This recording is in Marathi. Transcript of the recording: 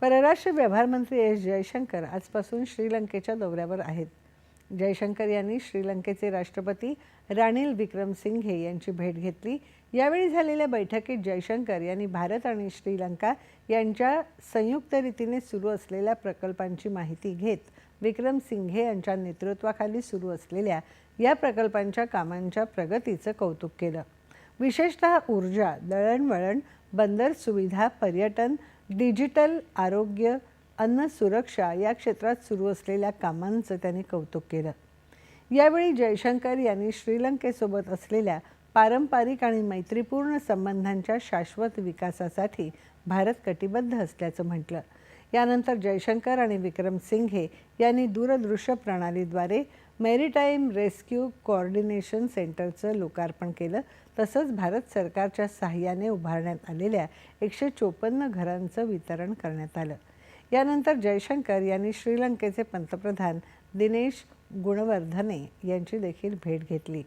परराष्ट्र व्यवहार मंत्री एस जयशंकर आजपासून श्रीलंकेच्या दौऱ्यावर आहेत. जयशंकर यांनी श्रीलंकेचे राष्ट्रपती रानिल विक्रमसिंघे यांची भेट घेतली. यावेळी झालेल्या बैठकीत जयशंकर यांनी भारत आणि श्रीलंका यांच्या संयुक्त रीतीने सुरू असलेल्या प्रकल्पांची माहिती घेत विक्रमसिंघे यांच्या नेतृत्वाखाली सुरू असलेल्या या प्रकल्पांच्या कामांच्या प्रगतीचं कौतुक केलं. विशेषतः ऊर्जा दळणवळण बंदर सुविधा पर्यटन डिजिटल आरोग्य अन्न सुरक्षा या क्षेत्रात सुरू असलेल्या कामांचं त्यांनी कौतुक केलं. यावेळी जयशंकर यांनी श्रीलंकेसोबत असलेल्या पारंपरिक आणि मैत्रीपूर्ण संबंधांच्या शाश्वत विकासासाठी भारत कटिबद्ध असल्याचं म्हटलं. यानंतर जयशंकर आणि विक्रम सिंघे यांनी दूरदृश्य प्रणालीद्वारे मेरीटाईम रेस्क्यू कोऑर्डिनेशन सेंटरचं लोकार्पण केलं. तसंच भारत सरकारच्या सहाय्याने उभारण्यात आलेल्या एकशे चोपन्न घरांचं वितरण करण्यात आलं. यानंतर जयशंकर यांनी श्रीलंकेचे पंतप्रधान दिनेश गुणवर्धने यांची देखील भेट घेतली.